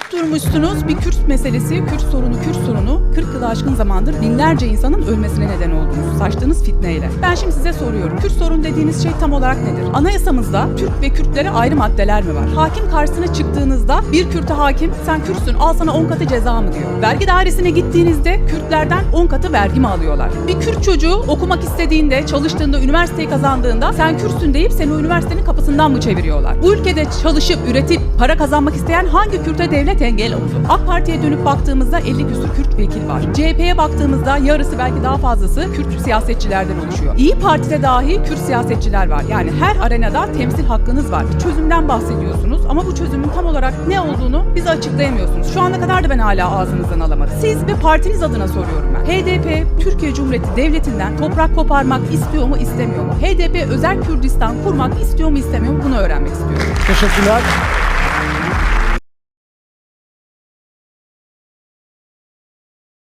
Tutturmuşsunuz bir Kürt meselesi, Kürt sorunu, Kürt sorunu 40 yılı aşkın zamandır binlerce insanın ölmesine neden oldunuz. Saçtığınız fitneyle. Ben şimdi size soruyorum. Kürt sorun dediğiniz şey tam olarak nedir? Anayasamızda Türk ve Kürtlere ayrı maddeler mi var? Hakim karşısına çıktığınızda bir Kürt'e hakim sen Kürtsün al sana 10 katı ceza mı diyor. Vergi dairesine gittiğinizde Kürtlerden 10 katı vergi mi alıyorlar? Bir Kürt çocuğu okumak istediğinde, çalıştığında, üniversiteyi kazandığında sen Kürtsün deyip seni üniversitenin kapısından mı çeviriyorlar? Bu ülkede çalışıp, üretip, para kazanmak isteyen hangi Kürt'e devlet engel oldu? AK Parti'ye dönüp baktığımızda 50 küsur Kürt vekil var. CHP'ye baktığımızda yarısı belki daha fazlası Kürt siyasetçilerden oluşuyor. İyi Parti'de dahi Kürt siyasetçiler var. Yani her arenada temsil hakkınız var. Bir çözümden bahsediyorsunuz ama bu çözümün tam olarak ne olduğunu bize açıklayamıyorsunuz. Şu ana kadar da ben hala ağzınızdan alamadım. Siz ve partiniz adına soruyorum ben. HDP Türkiye Cumhuriyeti Devleti'nden toprak koparmak istiyor mu istemiyor mu? HDP özel Kürdistan kurmak istiyor mu istemiyor mu bunu öğrenmek istiyorum. Teşekkürler.